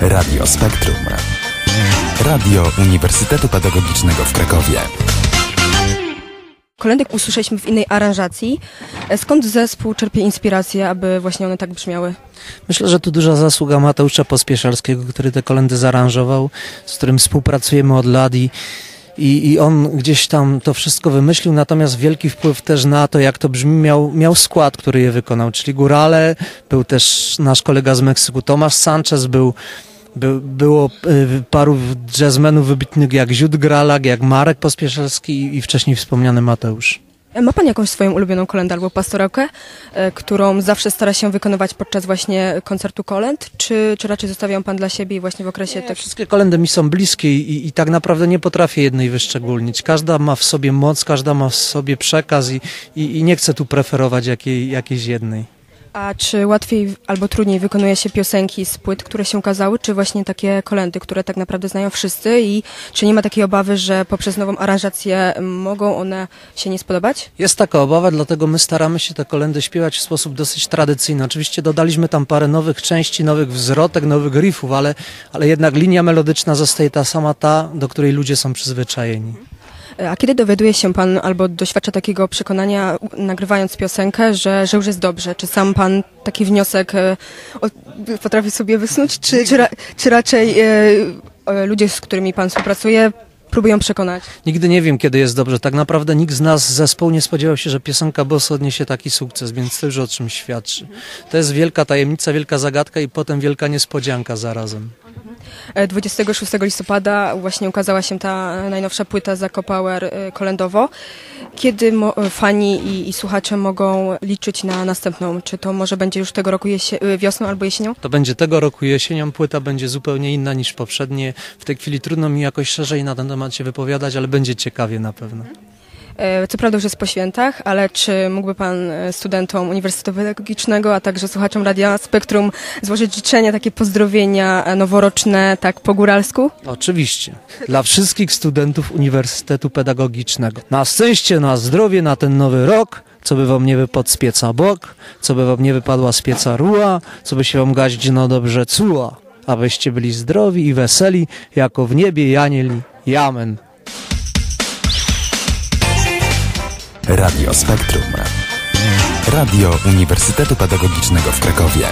Radio Spektrum. Radio Uniwersytetu Pedagogicznego w Krakowie. Kolendy usłyszeliśmy w innej aranżacji. E, Skąd zespół czerpie inspirację, aby właśnie one tak brzmiały? Myślę, że tu duża zasługa Mateusza Pospieszalskiego, który te kolendy zaaranżował, z którym współpracujemy od lat i, i, i on gdzieś tam to wszystko wymyślił, natomiast wielki wpływ też na to, jak to brzmi, miał, miał skład, który je wykonał, czyli Górale, był też nasz kolega z Meksyku Tomasz Sanchez, był by, było y, paru jazzmenów wybitnych jak Ziut Gralak, jak Marek Pospieszalski i, i wcześniej wspomniany Mateusz. E, Ma Pan jakąś swoją ulubioną kolendę albo pastorałkę, e, którą zawsze stara się wykonywać podczas właśnie koncertu kolęd, czy, czy raczej zostawiam Pan dla siebie i właśnie w okresie Nie, tak... wszystkie kolendy mi są bliskie i, i tak naprawdę nie potrafię jednej wyszczególnić. Każda ma w sobie moc, każda ma w sobie przekaz i, i, i nie chcę tu preferować jakiej, jakiejś jednej. A czy łatwiej albo trudniej wykonuje się piosenki z płyt, które się ukazały, czy właśnie takie kolendy, które tak naprawdę znają wszyscy i czy nie ma takiej obawy, że poprzez nową aranżację mogą one się nie spodobać? Jest taka obawa, dlatego my staramy się te kolendy śpiewać w sposób dosyć tradycyjny. Oczywiście dodaliśmy tam parę nowych części, nowych wzrotek, nowych riffów, ale, ale jednak linia melodyczna zostaje ta sama ta, do której ludzie są przyzwyczajeni. A kiedy dowiaduje się Pan albo doświadcza takiego przekonania, nagrywając piosenkę, że, że już jest dobrze? Czy sam Pan taki wniosek e, potrafi sobie wysnuć, czy, czy, ra, czy raczej e, ludzie, z którymi Pan współpracuje, próbują przekonać? Nigdy nie wiem, kiedy jest dobrze. Tak naprawdę nikt z nas z zespołu nie spodziewał się, że piosenka Boss odniesie taki sukces, więc to już o czym świadczy. To jest wielka tajemnica, wielka zagadka i potem wielka niespodzianka zarazem. E, 26 listopada właśnie ukazała się ta najnowsza płyta Zako Power e, kolendowo. Kiedy e, fani i, i słuchacze mogą liczyć na następną? Czy to może będzie już tego roku e, wiosną albo jesienią? To będzie tego roku jesienią, płyta będzie zupełnie inna niż poprzednie. W tej chwili trudno mi jakoś szerzej na ten temat się wypowiadać, ale będzie ciekawie na pewno. E, Co prawda już jest po świętach, ale czy mógłby Pan e, studentom Uniwersytetu Pedagogicznego, a także słuchaczom Radia Spektrum złożyć życzenia, takie pozdrowienia e, noworoczne, tak po góralsku? Oczywiście. Dla wszystkich studentów Uniwersytetu Pedagogicznego. Na szczęście, na zdrowie, na ten nowy rok, co by wam nie wypadł z pieca bok, co by wam nie wypadła z pieca ruła, co by się wam gaźdź no dobrze cuła, abyście byli zdrowi i weseli, jako w niebie janieli. Amen. Radio Spektrum. Radio Uniwersytetu Pedagogicznego w Krakowie.